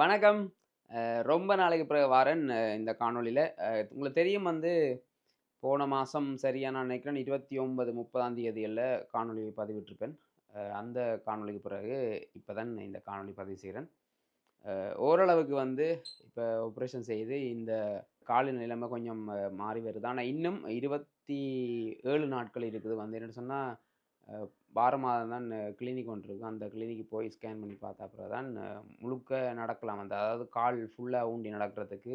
வணக்கம். ரொம்ப நாளைக்கு பிறகு வாரன் இந்த காணொளியில். உங்களுக்கு தெரியும் வந்து போன மாதம் சரியாக நான் நினைக்கிறேன் இருபத்தி ஒன்பது முப்பதாம் தேதியில் காணொலி பதிவிட்டிருப்பேன். அந்த காணொலிக்கு பிறகு இப்போ தான் இந்த காணொலி பதிவு செய்கிறேன் ஓரளவுக்கு வந்து இப்போ ஆப்ரேஷன் செய்து இந்த கால நிலைமை கொஞ்சம் மாறி வருது. ஆனால் இன்னும் இருபத்தி ஏழு நாட்கள் இருக்குது. வந்து என்னென்னு சொன்னால் வார மாதம் தான் கிளினிக் ஒன்று இருக்குது அந்த கிளினிக்கு போய் ஸ்கேன் பண்ணி பார்த்தா அப்புறம் தான் முழுக்க நடக்கலாம். அந்த அதாவது கால் ஃபுல்லாக ஊண்டி நடக்கிறதுக்கு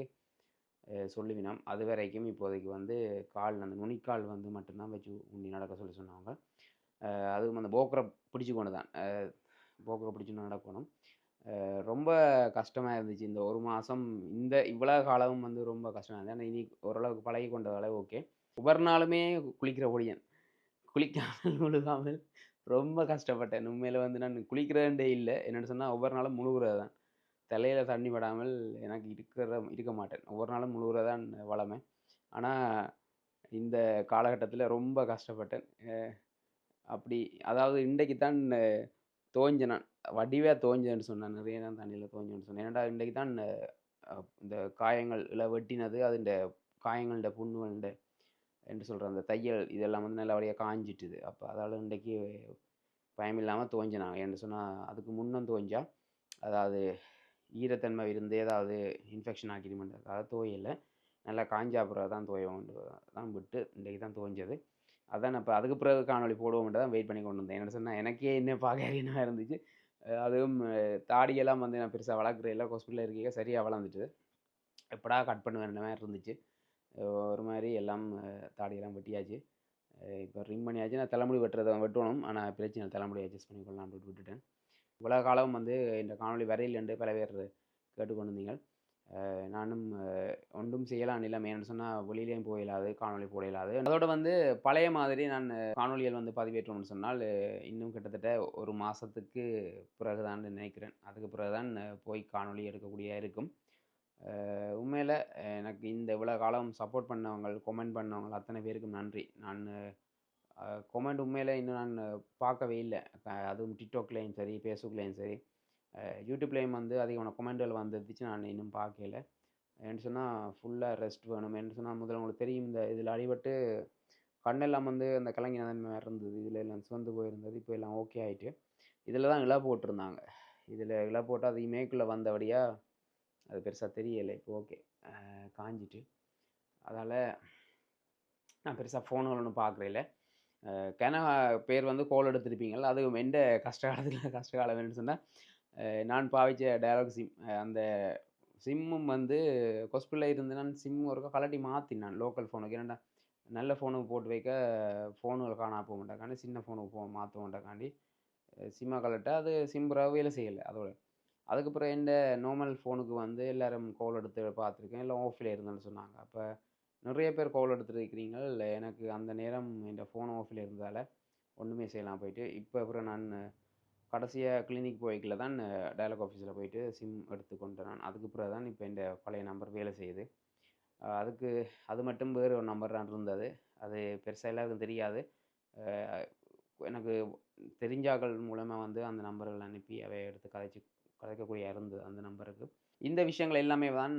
சொல்லுவினம் சொல்லுவினோம். அது வரைக்கும் இப்போதைக்கு வந்து கால் அந்த நுனிக்கால் வந்து மட்டும்தான் வச்சு ஊண்டி நடக்க சொல்லி சொன்னாங்க. அதுவும் அந்த போக்கரை பிடிச்சி கொண்டு தான். போக்கரை பிடிச்சு நடக்கணும். ரொம்ப கஷ்டமாக இருந்துச்சு. இந்த ஒரு மாதம் இந்த இவ்வளோ காலமும் வந்து ரொம்ப கஷ்டமாக இருந்தது ஆனால் இனி ஓரளவுக்கு பழகி கொண்டதால ஓகே. ஒவ்வொரு நாளுமே குளிக்கிற ஒழியன் குளிக்காமல் முழுகாமல் ரொம்ப கஷ்டப்பட்டேன். உண்மையில் வந்து நான் குளிக்கிறதே இல்லை. என்னென்னு சொன்னால் ஒவ்வொரு நாளும் முழுகுறது தான் தலையில் தண்ணி படாமல் எனக்கு இருக்கிற இருக்க மாட்டேன். ஒவ்வொரு நாளும் முழுகுறது தான் வளமை. ஆனால் இந்த காலகட்டத்தில் ரொம்ப கஷ்டப்பட்டேன். அப்படி அதாவது இன்றைக்கு தான் தோஞ்சேன் நான் வடிவாக தோஞ்சேன்னு சொன்னேன். நிறைய நான் தண்ணியில் தோஞ்சேன்னு சொன்னேன். ஏன்னா இன்றைக்கு தான் இந்த காயங்கள் இல்லை வெட்டினது அது இந்த காயங்கள்ட புண்ணுகள்ட என்று சொல்கிற அந்த தையல் இதெல்லாம் வந்து நல்லபடியாக காஞ்சிட்டுது. அப்போ அதால் இன்றைக்கி பயம் இல்லாமல் தோஞ்சினாங்க என்று சொன்னால் அதுக்கு முன்னும் துவஞ்சா அதாவது ஈரத்தன்மை இருந்து ஏதாவது இன்ஃபெக்ஷன் ஆக்கிடுமென்றதுக்காக தோயலை நல்லா காஞ்ச பிறகு தான் தோய தான் விட்டு இன்றைக்கி தான் தோஞ்சது அதான் இப்போ அதுக்கு பிறகு காணொலி போடுவோம்ட்டு தான் வெயிட் பண்ணி கொண்டு வந்தேன். என்ன சொன்னால் எனக்கே என்ன பார்க்கறீனா என்ன இருந்துச்சு. அதுவும் தாடியெல்லாம் வந்து நான் பெருசாக வளர்க்குற எல்லாம் ஹாஸ்பிட்டலில் இருக்கீங்க சரியாக வளர்ந்துட்டு எப்படா கட் பண்ணுவேன் மாதிரி இருந்துச்சு. ஒரு மாதிரி எல்லாம் தாடியெல்லாம் வெட்டியாச்சு. இப்போ ரிம் பண்ணியாச்சு. நான் தலைமுடி வெட்டுறதை வெட்டணும். ஆனால் பிரச்சனை இல்லை, தலைமுடி அட்ஜஸ்ட் பண்ணிக்கொள்ளலாம்னு விட்டு விட்டுட்டேன். இவ்வளோ காலம் வந்து இந்த காணொலி வரையில் என்று பல பேர் கேட்டுக்கொண்டு இருந்தீங்க நானும் ஒன்றும் செய்யலாம் இல்லை. மேனு சொன்னால் வெளியிலையும் போயிடாது காணொலி போட இயலாது. அதோட வந்து பழைய மாதிரி நான் காணொலிகள் வந்து பதிவேற்றோம்னு சொன்னால் இன்னும் கிட்டத்தட்ட ஒரு மாதத்துக்கு பிறகு தான் நினைக்கிறேன். அதுக்கு பிறகு தான் போய் காணொளி எடுக்கக்கூடிய இருக்கும். உண்மையில் எனக்கு இந்த இவ்வளோ காலம் சப்போர்ட் பண்ணவங்க கொமெண்ட் பண்ணவங்க அத்தனை பேருக்கும் நன்றி. நான் கொமெண்ட் உண்மையில் இன்னும் நான் பார்க்கவே இல்லை. அதுவும் டிக்டாக்லேயும் சரி ஃபேஸ்புக்லேயும் சரி. யூடியூப்லேயும் வந்து அதிகமான கொமெண்டுகள் வந்துருந்துச்சு நான் இன்னும் பார்க்கல. ஏன்னு சொன்னால் ஃபுல்லாக ரெஸ்ட் வேணும். என்று சொன்னால் முதல்ல உங்களுக்கு தெரியும் இந்த இதில் அடிபட்டு கண்ணெல்லாம் வந்து அந்த கலங்கின மாதிரி இருந்தது. இதில் எல்லாம் சிவந்து போயிருந்தது. இப்போ எல்லாம் ஓகே ஆகிட்டு இதில் தான் இலை போட்டிருந்தாங்க. இதில் இலை போட்டு அது இமேக்குள்ளே வந்தபடியாக அது பெருசாக தெரியலை. இப்போ ஓகே காஞ்சிட்டு. அதால் நான் பெருசாக ஃபோனுகள் ஒன்றும் பார்க்குறேல கன பேர் வந்து கோல் எடுத்திருப்பீங்கள் அது எந்த கஷ்ட காலத்தில் கஷ்ட காலம் வேணும்னு சொன்னால் நான் பாவிச்ச டயலாக் சிம் அந்த சிம்மும் வந்து ஹாஸ்பிட்டலில் இருந்து நான் சிம் ஒருக்கா கலட்டி மாற்றினான் லோக்கல் ஃபோனுக்கு ஏன்னா நல்ல ஃபோனுக்கு போட்டு வைக்க ஃபோனுகள் காணா போக மாட்டேக்காண்டி சின்ன ஃபோனுக்கு போ மாற்ற மாட்டேங்காண்டி சிம்மை கலட்ட அது சிம்பராக வேலை செய்யலை. அதோட அதுக்கப்புறம் எந்த நார்மல் ஃபோனுக்கு வந்து எல்லோரும் கால் எடுத்து பார்த்துருக்கேன். எல்லாம் ஆஃபில் இருந்தேன்னு சொன்னாங்க. அப்போ நிறைய பேர் கால் எடுத்துருக்கிறீங்க எனக்கு அந்த நேரம் என் ஃபோன் ஆஃபில் இருந்ததால் ஒன்றுமே செய்யலாம் போயிட்டு. இப்போ அப்புறம் நான் கடைசியாக கிளினிக் போய்க்கில் தான் டயலாக் ஆஃபீஸில் போயிட்டு சிம் எடுத்து கொண்டு நான். அதுக்கு பிறகு தான் இப்போ இந்த பழைய நம்பர் வேலை செய்யுது. அதுக்கு அது மட்டும் வேறு ஒரு நம்பர் தான் இருந்தது. அது பெருசாக எல்லாருக்கும் தெரியாது. எனக்கு தெரிஞ்சாக்கள் மூலமாக வந்து அந்த நம்பர்கள் அனுப்பி அவை எடுத்து கதைச்சி கதைக்கக்கூடிய இருந்து அந்த நம்பருக்கு இந்த விஷயங்கள் எல்லாமே தான்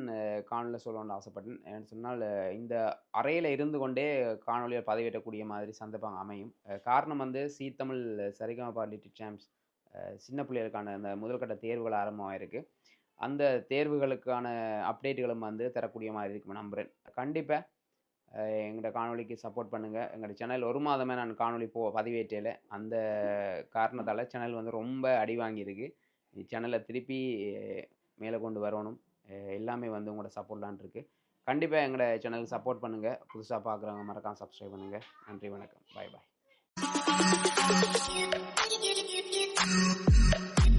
காணொலியில் சொல்லணும்னு ஆசைப்பட்டேன். ஏன்னு சொன்னால் இந்த அறையில் இருந்து கொண்டே காணொலியில் பதவியேற்றக்கூடிய மாதிரி சந்தர்ப்பம் அமையும். காரணம் வந்து Zee Tamil Sarigamapa little champs சின்ன பிள்ளைகளுக்கான அந்த முதல்கட்ட தேர்வுகள் ஆரம்பமாயிருக்கு. அந்த தேர்வுகளுக்கான அப்டேட்டுகளும் வந்து தரக்கூடிய மாதிரி இருக்கும் நம்புகிறேன் கண்டிப்பாக எங்களோட காணொலிக்கு சப்போர்ட் பண்ணுங்கள் எங்களோட சேனல் ஒரு மாதமே நான் காணொலி போ பதிவேற்றையில் அந்த காரணத்தால் சேனல் வந்து ரொம்ப அடி வாங்கியிருக்கு. சேனலை திருப்பி மேலே கொண்டு வரணும். எல்லாமே வந்து உங்களோட சப்போர்ட்லான் இருக்குது கண்டிப்பாக எங்களோட சேனலுக்கு சப்போர்ட் பண்ணுங்கள் புதுசாக பார்க்குறவங்க மறக்காம சப்ஸ்கிரைப் பண்ணுங்கள் நன்றி வணக்கம். பாய் பாய்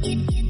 Thank you.